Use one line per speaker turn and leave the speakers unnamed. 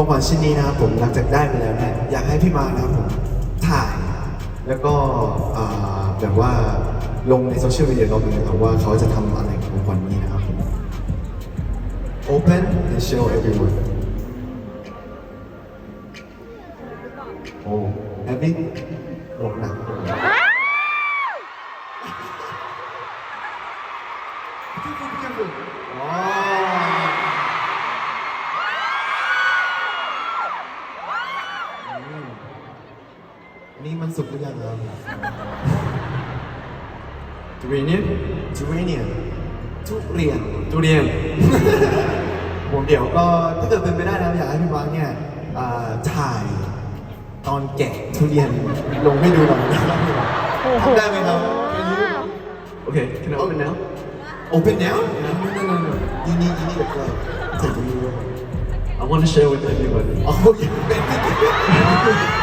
ของขวัญชิ้นนี้นะครับผมหลังจากได้มาแล้วเนี่ยอยากให้พี่มาร์คนะครับผมถ่าย แล้วก็อ่าแบบว่าลงในโซเชียลมีเดียรอบหนึงนะครับว่าเขาจะทำอะไรกับของขวัญนี้นะครับผม Open and show everyone โอ้แฮปปี้หลงหนักอ๋อ นี่มันสุกหรือยังครับ
ทุเรียนเนี่ย
ทุเรียนทุเรียน
ทุเรียน
ผมเดี๋ยวก็ถ้าเกิดเป็นไปได้นะอยากให้พี่มาร์คเนี่ยอ่าถ่ายตอนแกะทุเรียนลงให้ดูหน่อยนะครับทำได้ไหมครับ
Okay, can I open now?
Open now? No, no, no, no. You need, you need a glove. Take a glove.
I want to share with everybody.
Oh, you bet.